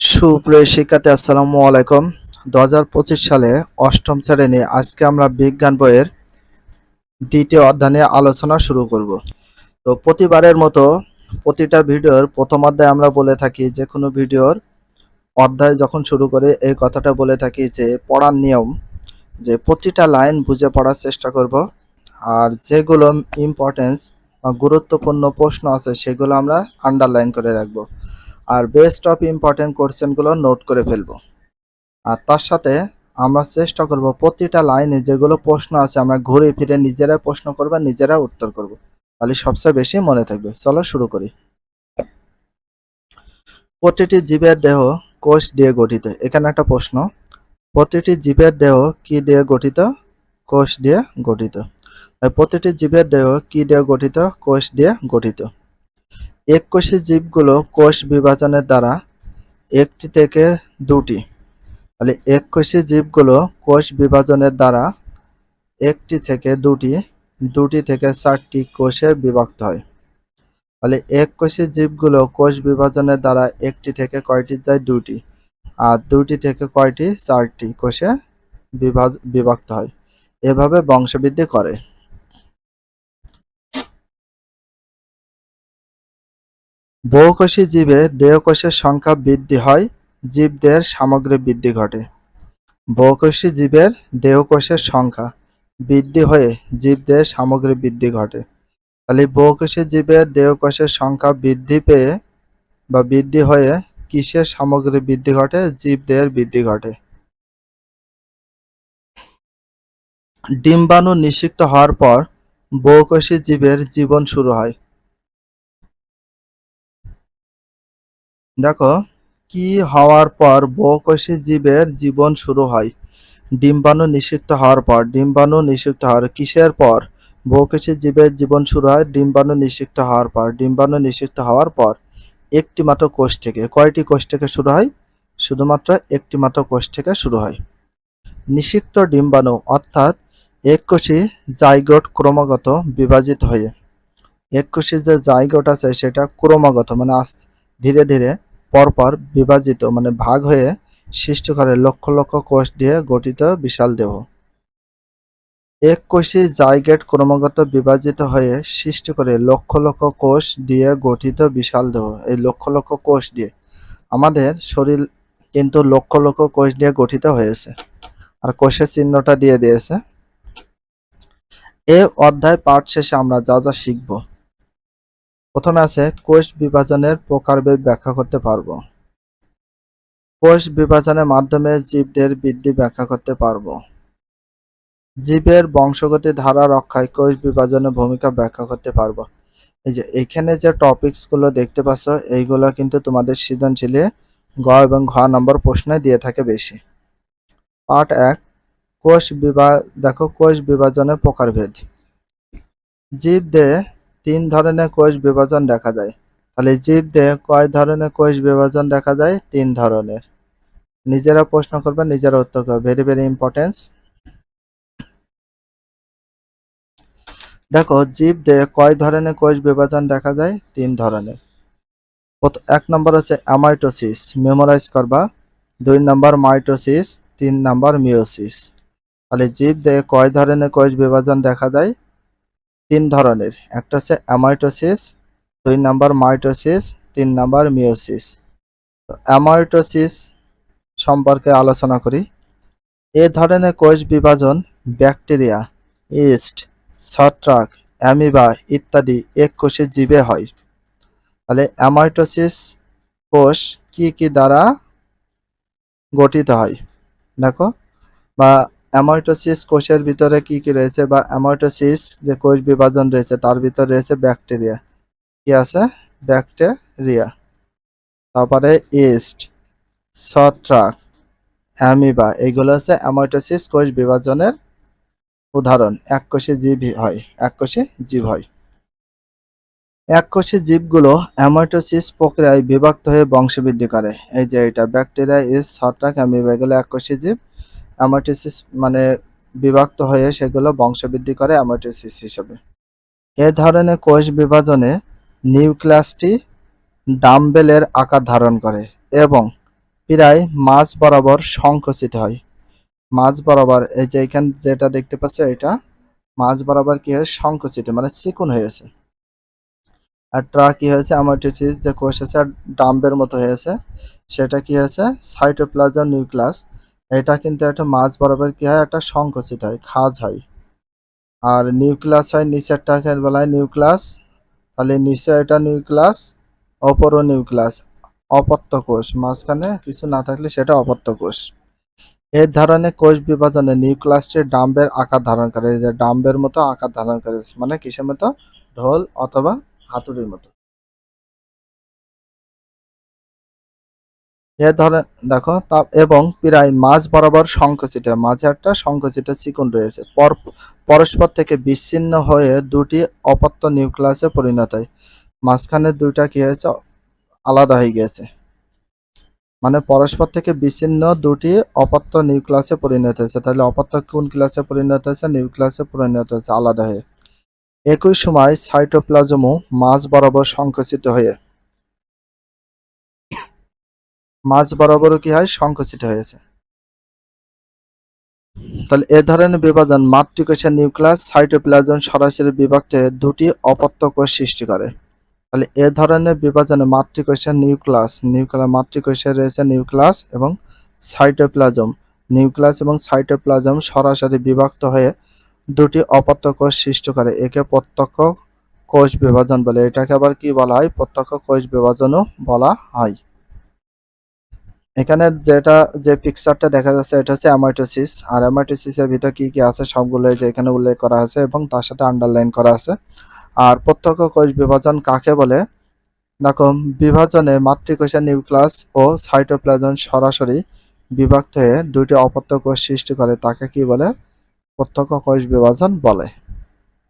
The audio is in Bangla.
সুপ্রিয় শিক্ষার্থী, আসসালামু আলাইকুম। দু হাজার পঁচিশ সালে অষ্টম শ্রেণি আজকে আমরা বিজ্ঞান বইয়ের দ্বিতীয় অধ্যায় আলোচনা শুরু করব। তো প্রতিবারের মতো প্রতিটা ভিডিওর প্রথম অধ্যায়ে আমরা বলে থাকি যে কোনো ভিডিওর অধ্যায় যখন শুরু করে এই কথাটা বলে থাকি যে পড়ার নিয়ম, যে প্রতিটা লাইন বুঝে পড়ার চেষ্টা করব। আর যেগুলো ইম্পর্টেন্স বা গুরুত্বপূর্ণ প্রশ্ন আছে সেগুলো আমরা আন্ডারলাইন করে রাখব। আর বেস্ট অফ ইম্পর্টেন্ট কোশ্চেনগুলো নোট করে ফেলব। আর তার সাথে আমরা চেষ্টা করব প্রতিটা লাইনে যেগুলো প্রশ্ন আছে আমরা ঘুরে ফিরে নিজেরাই প্রশ্ন করব নিজেরা উত্তর করব। তাহলে সবচেয়ে বেশি মনে থাকবে। চলো শুরু করি। প্রতিটি জীবের দেহ কোষ দিয়ে গঠিত। এখানে একটা প্রশ্ন। প্রতিটি জীবের দেহ কি দিয়ে গঠিত? কোষ দিয়ে গঠিত। প্রতিটি জীবের দেহ কি দিয়ে গঠিত? কোষ দিয়ে গঠিত। এককোষী জীবগুলো কোষ বিভাজনের দ্বারা একটি থেকে দুটি। তাহলে এককোষী জীবগুলো কোষ বিভাজনের দ্বারা একটি থেকে দুটি দুটি থেকে চারটি কোষে বিভক্ত হয়। তাহলে এককোষী জীবগুলো কোষ বিভাজনের দ্বারা একটি থেকে কয়টি যায়? দুটি। আর দুটি থেকে কয়টি? চারটি কোষে বিভাজ, বিভক্ত হয়। এভাবে বংশবৃদ্ধি করে। বহুকোষী জীবে দেহকোষের সংখ্যা বৃদ্ধি হয়, জীবদের সামগ্রিক বৃদ্ধি ঘটে। বহুকোষী জীবের দেহকোষের সংখ্যা বৃদ্ধি হয়ে জীবদের সামগ্রিক বৃদ্ধি ঘটে। তাহলে বহুকোষী জীবের দেহকোষের সংখ্যা বৃদ্ধি পেয়ে বা বৃদ্ধি হয়ে কিসের সামগ্রিক বৃদ্ধি ঘটে? জীবদের বৃদ্ধি ঘটে। ডিম্বাণু নিষিক্ত হওয়ার পর বহুকোষী জীবের জীবন শুরু হয়। দেখো, কি হওয়ার পর বহুকোষী জীবের জীবন শুরু হয়। ডিম্বাণু নিষিক্ত হওয়ার পর, ডিম্বাণু নিষিক্ত হওয়ার কিসের পর? বহুকোষী জীবের জীবন শুরু হয় ডিম্বাণু নিষিক্ত হওয়ার পর। ডিম্বাণু নিষিক্ত হওয়ার পর একটি মাত্র কোষ থেকে, কয়টি কোষ থেকে শুরু হয়? শুধুমাত্র একটি মাত্র কোষ থেকে শুরু হয়। নিষিক্ত ডিম্বাণু অর্থাৎ এককোষী জাইগোট ক্রমাগত বিভাজিত হয়ে, এককোষী যে জাইগোট আছে সেটা ক্রমাগত মানে ধীরে ধীরে পরপর বিভাজিত মানে ভাগ হয়ে সৃষ্টি করে লক্ষ লক্ষ কোষ দিয়ে গঠিত বিশাল দেহ। এক কোষী জাইগেট ক্রমাগত বিভাজিত হয়ে সৃষ্টি করে লক্ষ লক্ষ কোষ দিয়ে গঠিত বিশাল দেহ। এই লক্ষ লক্ষ কোষ দিয়ে আমাদের শরীর কিন্তু লক্ষ লক্ষ কোষ দিয়ে গঠিত হয়েছে। আর কোষের চিহ্নটা দিয়ে দিয়েছে। এ অধ্যায় পাঠ শেষে আমরা যা যা শিখব। প্রথমে আছে, কোষ বিভাজনের প্রকারভেদ ব্যাখ্যা করতে পারব। কোষ বিভাজনের মাধ্যমে জীবদের বৃদ্ধি ব্যাখ্যা করতে পারব। জীবের বংশগতি ধারা রক্ষায় কোষ বিভাজনের ভূমিকা ব্যাখ্যা করতে পারব। এই যে, এখানে যে টপিকসগুলো দেখতে পাচ্ছ, এইগুলো কিন্তু তোমাদের সৃজনশীলে গ এবং ঘ নম্বর প্রশ্নে দিয়ে থাকে বেশি। পার্ট এক, কোষ বিভা, দেখো, কোষ বিভাজনের প্রকারভেদ। জীবদেহে তিন ধরনের কোষ বিভাজন দেখা যায়। তাহলে জীবদেহে কয় ধরনের কোষ বিভাজন দেখা যায়? তিন ধরনের। নিজেরা প্রশ্ন করবে নিজেরা উত্তর করবে ভেরি ভেরি ইম্পর্টেন্স দেখো জীবদেহে কয় ধরনের কোষ বিভাজন দেখা যায়? তিন ধরনের। এক নম্বর হচ্ছে অ্যামাইটোসিস মেমোরাইজ করবা। দুই নম্বর মাইটোসিস তিন নম্বর মিওসিস তাহলে জীবদেহে কয় ধরনের কোষ বিভাজন দেখা যায়? তিন ধরনের। একটা হচ্ছে অ্যামাইটোসিস দুই নাম্বার মাইটোসিস তিন নাম্বার মিওসিস অ্যামাইটোসিস সম্পর্কে আলোচনা করি। এ ধরনের কোষ বিভাজন ব্যাকটেরিয়া ইস্ট ছত্রাক অ্যামিবা ইত্যাদি এককোষী জীবে হয়। তাহলে অ্যামাইটোসিস কোষ কি কি দ্বারা গঠিত হয়? দেখো, বা অ্যামাইটোসিস কোষের ভিতরে কি কি রয়েছে বা অ্যামাইটোসিস যে কোষ বিভাজন রয়েছে, তার ভিতরে রয়েছে ব্যাকটেরিয়া কি আছে? ব্যাকটেরিয়া তারপরে ইস্ট ছত্রাক অ্যামিবা এগুলো হচ্ছে অ্যামাইটোসিস কোষ বিভাজনের উদাহরণ। এককোষী জীব হয় এককোষী জীব হয়। এককোষী জীবগুলো অ্যামাইটোসিস প্রক্রিয়ায় বিভক্ত হয়ে বংশবৃদ্ধি করে। এই যে এটা ব্যাকটেরিয়া ইস্ট ছত্রাক অ্যামিবা এগুলো এককোষী জীব। অ্যামাইটোসিস মানে বিভক্ত হয়ে সেগুলো বংশবৃদ্ধি করে অ্যামাইটোসিস হিসেবে। এ ধরনের কোষ বিভাজনে নিউক্লিয়াসটি ডাম্বেলের আকার ধারণ করে এবং প্রায় মাঝ বরাবর সংকুচিত হয়। মাঝ বরাবর, এই যে এখানে যেটা দেখতে পাচ্ছ এটা, মাঝ বরাবর কি হয়? সংকুচিত মানে চিকুন হয়েছে আর ট্রা কি হয়েছে? আমাটিসিস যে কোষ আছে ডাম্বের মতো হয়েছে সেটা কি হয়েছে? সাইটোপ্লাজম নিউক্লাস এটা কিন্তু একটা মাঝ বরাবর কি হয়? একটা সংকুচিত হয়, খাজ হয়। আর নিউক্লাস হয় নিচেরটাকে বলা হয় নিউক্লাস তাহলে নিচে এটা নিউক্লাস অপরও নিউক্লাস অপত্য কোষ, মাঝখানে কিছু না থাকলে সেটা অপত্য কোষ। এই ধরনের কোষ বিভাজনে নিউক্লাসটি ডাম্বের আকার ধারণ করে। যে ডাম্বের মতো আকার ধারণ করে মানে কিসের মতো? ঢোল অথবা হাতুড়ির মতো। এ ধরনের, দেখো তা এবং প্রায় মাঝ বরাবর সংকুচিত, মাঝে একটা সংকুচিত চিকন রয়েছে। পর, পরস্পর থেকে বিচ্ছিন্ন হয়ে দুটি অপত্য নিউক্লিয়াসে পরিণত হয়। মাঝখানে দুইটা কি হয়েছে? আলাদা হয়ে গেছে। মানে পরস্পর থেকে বিচ্ছিন্ন দুটি অপত্য নিউক্লিয়াসে পরিণত হয়েছে। তাহলে অপত্য কোন ক্লাসে পরিণত হয়েছে? নিউক্লিয়াসে পরিণত হয়েছে, আলাদা হয়ে। একই সময় সাইটোপ্লাজমও মাঝ বরাবর সংকুচিত হয়ে মাঝ বরাবরও কি হয়? সংকুচিত হয়েছে তাহলে এ ধরনের বিভাজন মাতৃকোষের নিউক্লিয়াস সাইটোপ্লাজম সরাসরি বিভক্ত হয়ে দুটি অপত্য কোষ সৃষ্টি করে। তাহলে এ ধরনের বিভাজনে মাতৃকোষের নিউক্লিয়াস নিউক্লিয়াস মাতৃকোষে রয়েছে নিউক্লিয়াস এবং সাইটোপ্লাজম। নিউক্লিয়াস এবং সাইটোপ্লাজম সরাসরি বিভক্ত হয়ে দুটি অপত্য কোষ সৃষ্টি করে। একে প্রত্যক্ষ কোষ বিভাজন বলে। এটাকে আবার কি বলা হয়? প্রত্যক্ষ কোষ বিভাজনও বলা হয়। এখানে যেটা, যে পিকচারটা দেখা যাচ্ছে, এটা হচ্ছে অ্যামাইটোসিস আর অ্যামাইটোসিসের ভিতর কি কি আছে সবগুলো এই যে এখানে উল্লেখ করা আছে এবং তার সাথে আন্ডারলাইন করা আছে। আর প্রত্যক্ষ কোষ বিভাজন কাকে বলে? দেখো, বিভাজনে মাতৃকোষের নিউক্লাস ও সাইটোপ্লাজম সরাসরি বিভক্ত হয়ে দুটি অপত্য কোষ সৃষ্টি করে, তাকে কি বলে? প্রত্যক্ষ কোষ বিভাজন বলে।